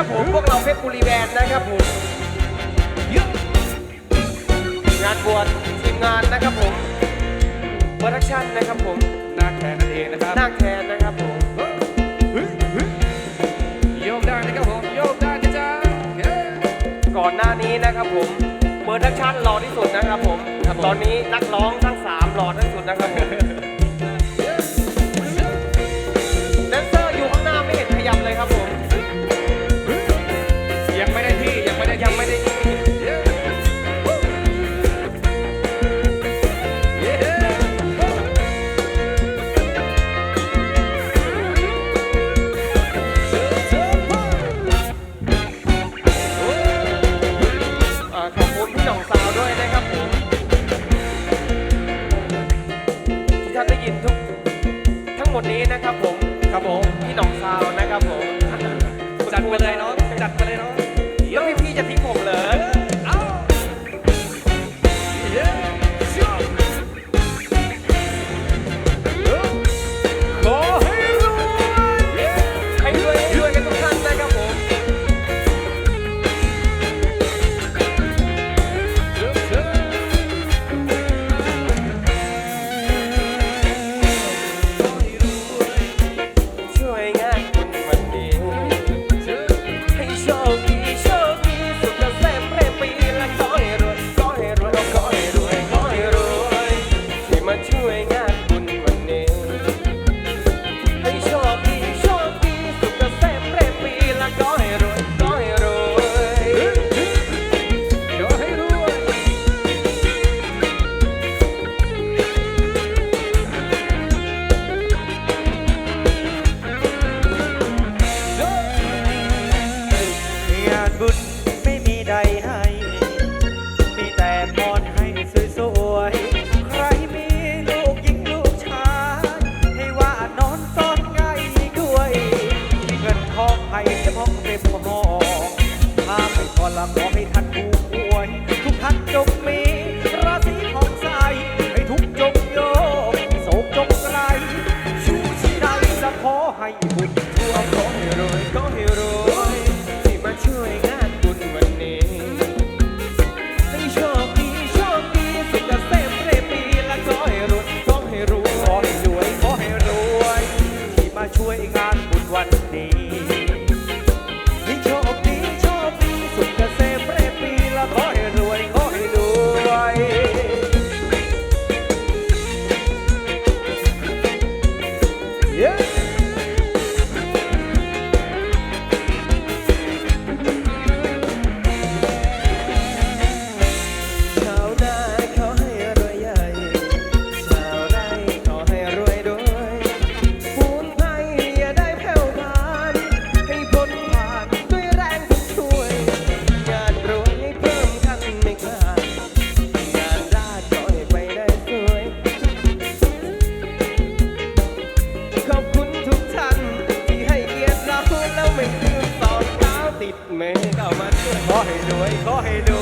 ครับผม พวกเราเพชรบุรีแบนด์นะครับผมงานบวชทีมงานนะครับผมโปรดักชั่นนะครับผมหน้าแคนนั่นเองนะครับหน้าแคนนะครับผมโยกได้นะครับผมโยกได้นจ้าก่อนหน้านี้นะครับผมโปรดักชั่นหล่อที่สุดนะครับผม ตอนนี้นักร้องทั้งสามหล่อที่สุดนะครับ la corrida. joelho e correndo.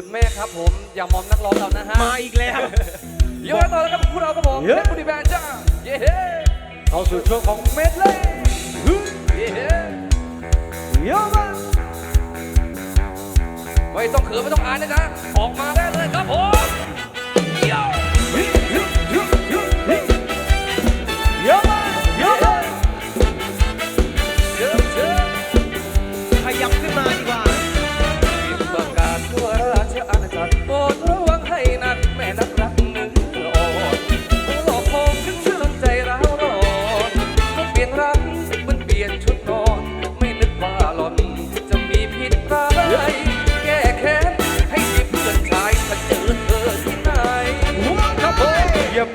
คุณแม่ครับผมอย่ามอมนักร้องเรานะฮะมาอีกแล้วเยอมต่อแล้วครับพวกเราครับผมเล่นบุรีแบนจ้าเย้เข้าสู่ช่วงของเมดเลยเย้เยอะมากไม่ต้องเขินไม่ต้องอายนะจ๊ะออกมาได้เลยครับผม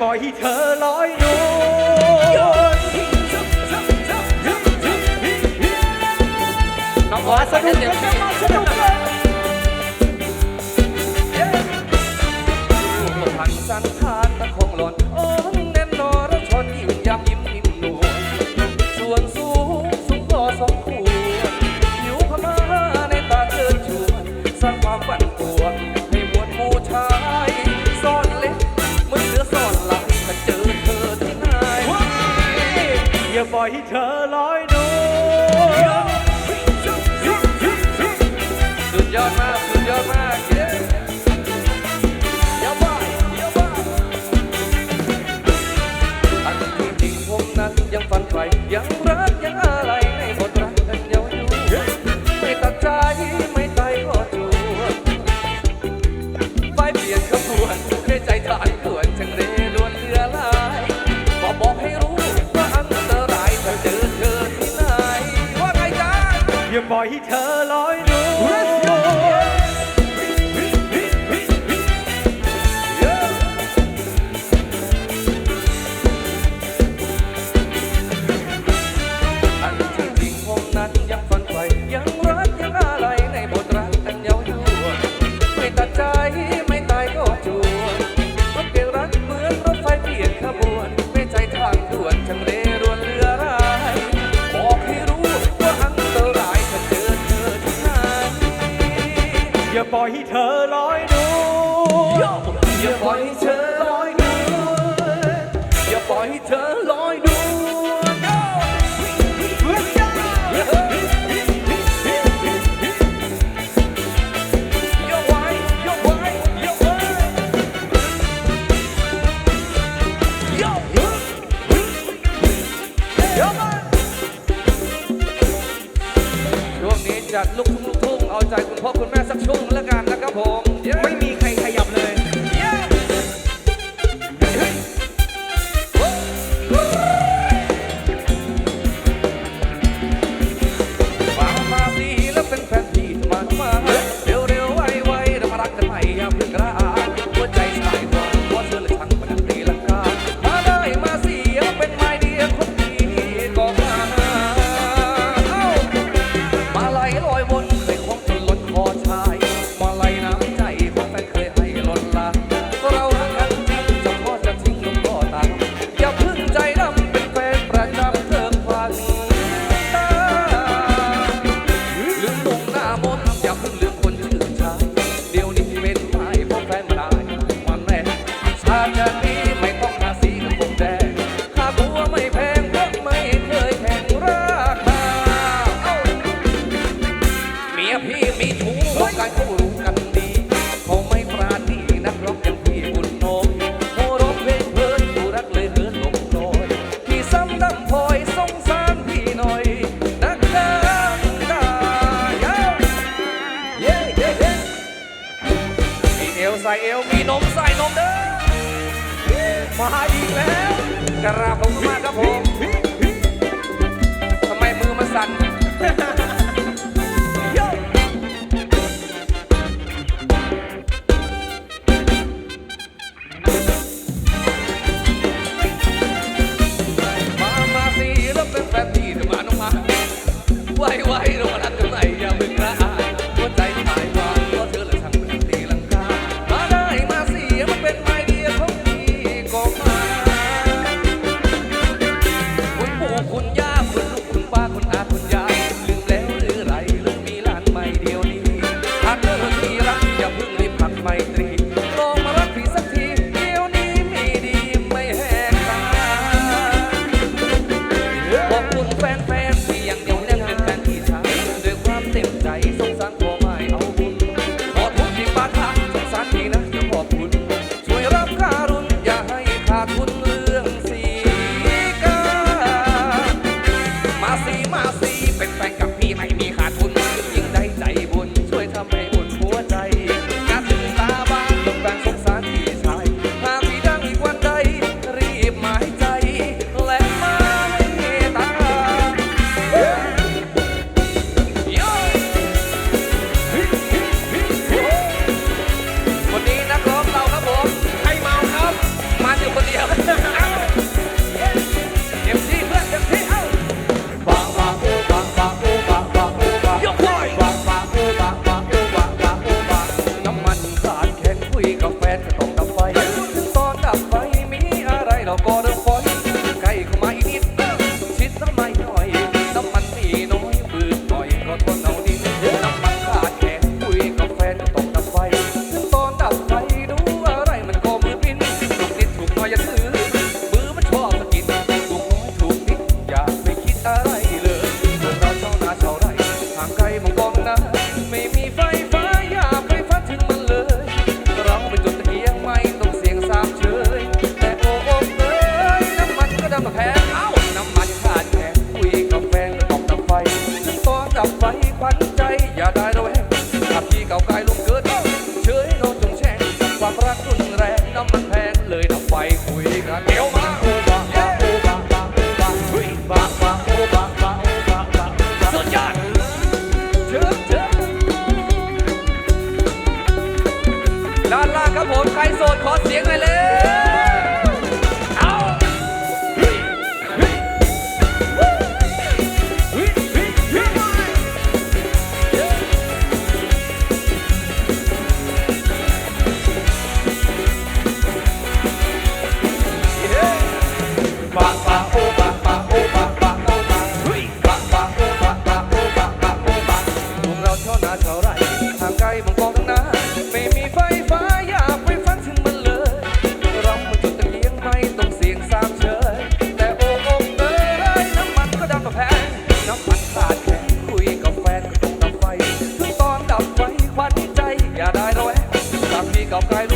ล่อยให้เธอลอยนวลน้องขอสักนิดเดีย trở lo ให้เธอลอย later พ่อคุณแม่สักช่วงแล้วกันนะครับผม มาอีกแล้วกระราผมมากครับผมทำไมมือมาสั่น Cộng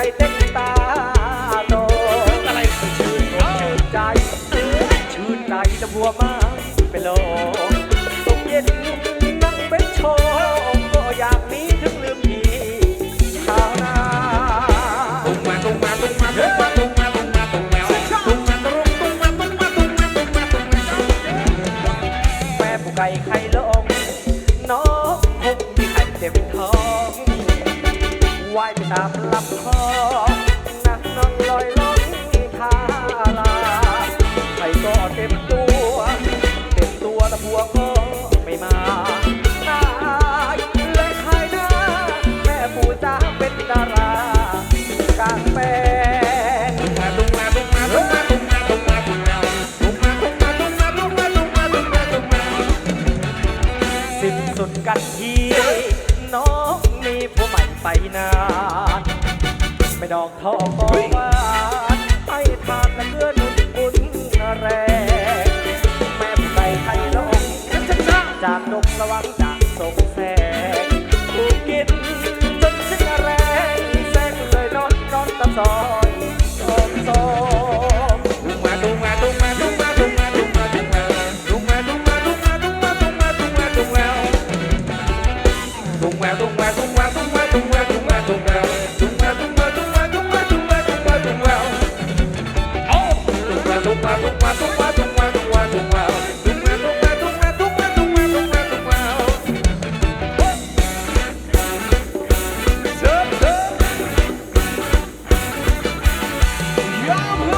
เด็กตาโตอะไรชื่นชื่นใจ ชื่นใจจะบัวมาเป็นโลตกเย็นนั่งเป็นชว์ก็อยากนี้ถึงลืมพี่ชาวนาตุ้งมาตุ้งมาตุ้งมาตุ้งมาตุ้งมาตุ้งมาตุ้งมาตุ้งมาตุ้งมาตุ้งมาตุ้งมาตุ้งมาตุ้งมาตุ้งมาแม่ผู้ไก่ไข่ลงน้องคงมีไข่เต็มท้องไหวไปตาม Come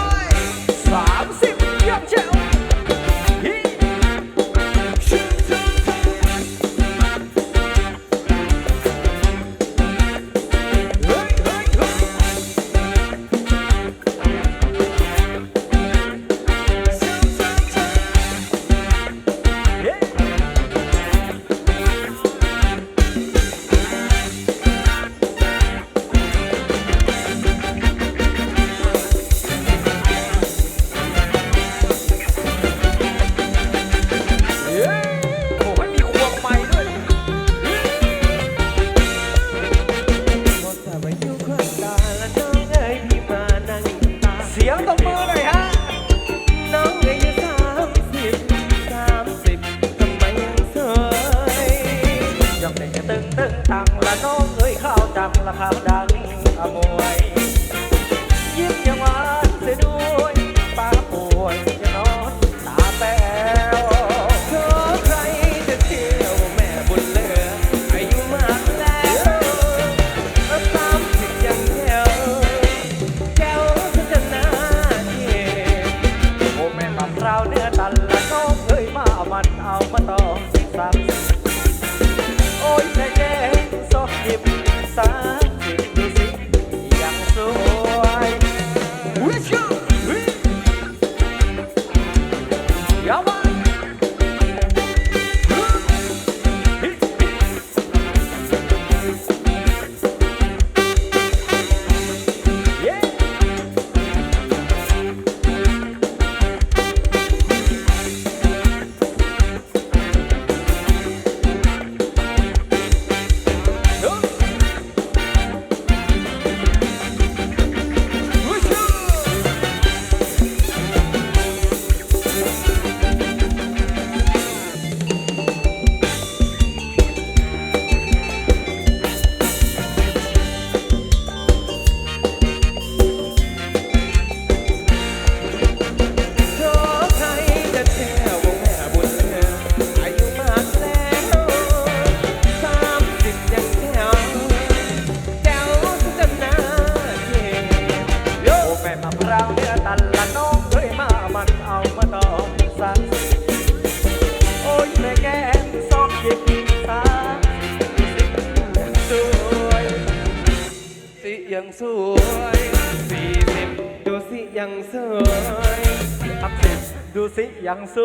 ดูสิยังส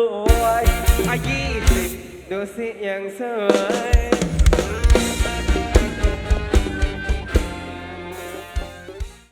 วยอายี่สิบดูสิยังสวย